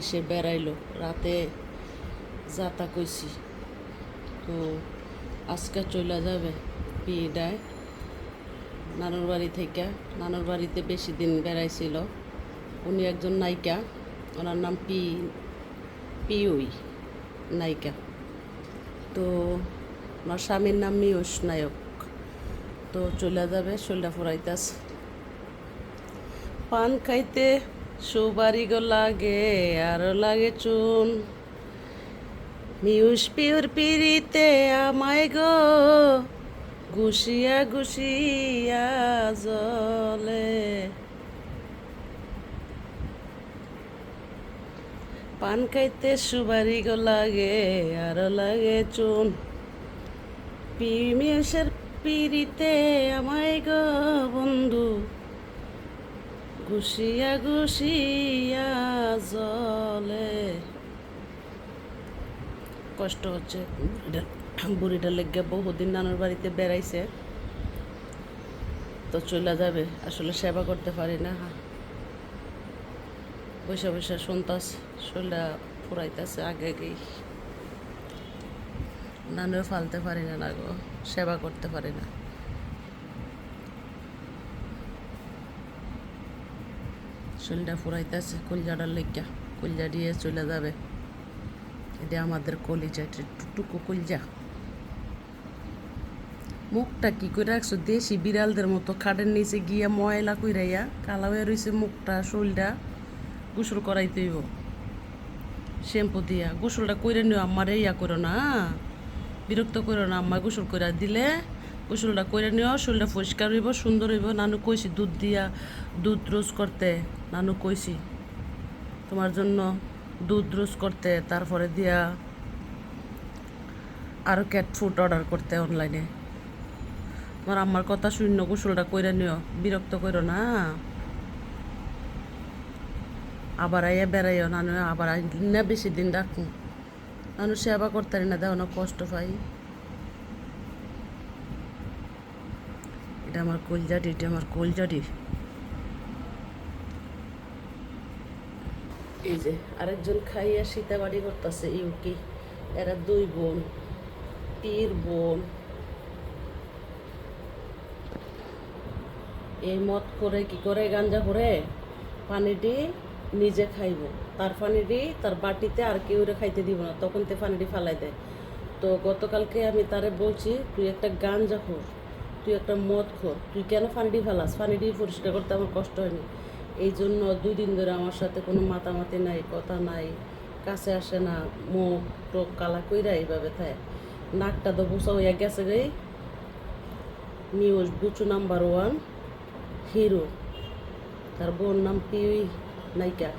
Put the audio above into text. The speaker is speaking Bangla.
এসে বেড়াইলো, রাতে যাতা কইছি। তো আজকে চলে যাবে বিয়েটায়। নানুর বাড়ি থেকে, নানুর বাড়িতে বেশি দিন বেড়াইছিল। উনি একজন নায়িকা, ওনার নাম পি, পিউই নায়িকা। তো ওনার স্বামীর নাম মিয়স নায়ক। তো চলে যাবে শোল্ডা ফুরাইতাছে। পান খাইতে সুবারি গো লাগে, আরও লাগে চুন। মিউস পিউর পিরিতে আমায় গো গুছিয়া গুছিয়া জলে। পান খাইতে সুবারি গো লাগে, আরও লাগে চুন। পিমিউসের পিরিতে আমায় গো বন্ধু গুছিয়া গুছিয়া জলে। কষ্ট হচ্ছে। বুড়িটা লেগে বহুদিন নানুর বাড়িতে বেড়াইছে। তো চলে যাবে। আসলে সেবা করতে পারি না। বসে বসে শুনতাস শরীরটা ফুরাইতেছে আগে আগেই। নানুও ফালতে পারি না গো সেবা করতে পারি না। শরীরটা ফুরাইতেছে, কলজাটার লেগা, কলজা দিয়ে চলে যাবে। এটা আমাদের কলিজা টুকটুকু কলজা। মুখটা কি করে রাখছো? দেশি বিড়ালদের মতো খাটের নিচে গিয়া ময়লা কইরাইয়া কালা হয়ে রয়েছে মুখটা, শরীরটা। গোসল করাইতে হইব। শ্যাম্পু দিয়া। গোসলটা কইরে নিও আমার ইয়া করো না বিরক্ত করো না আম্মা গোসল করে দিলে গোসলটা করে নিও শরীরটা পরিষ্কার হইব, সুন্দর হইব। নানু কইছি, দুধ দিয়া দুধ রোজ করতে। নানু কইছি, তোমার জন্য দুধ রোজ করতে। তারপরে দিয়া আরও ক্যাট ফুড অর্ডার করতে অনলাইনে তোমার আম্মার কথা শূন্য গোসলটা কইরে নিও। বিরক্ত করো না। আবার আইয়া বেড়াইও, নানু আবার না, বেশি দিন রাখুন নানু সেবা করতে না দেখো না কষ্ট পাই। এটা আমার কলজাটি, এটা আমার কলজাটি। এই যে আরেকজন খাইয়া সীতাবাড়ি করতেছে ইউকি। এরা দুই বোন, পীর বোন। এই মদ করে কি করে, গাঞ্জা করে? পানিটি নিজে খাইব। তার পানিটি তার বাটিতে আর কেউ খাইতে দিব না। তখন তে পানিটি ফালাই দেয়। তো গতকালকে আমি তারে বলছি, তুই একটা গাঞ্জা খোর তুই একটা মদ খোর, তুই কেন পানিটি ফেলাস? পানিটি পরিষ্কার করতে আমার কষ্ট হয়নি। এই জন্য দুই দিন ধরে আমার সাথে কোনো মাতামাতি নাই, কথা নাই, কাছে আসে না, মুখ টোক কালা কইরা এইভাবে থাকে। নাকটা তো বুসা হইয়া গেছে গই নিউজ, বুচু নাম্বার ওয়ান, হিরো। তার বোন নাম পিউই নায়িকা।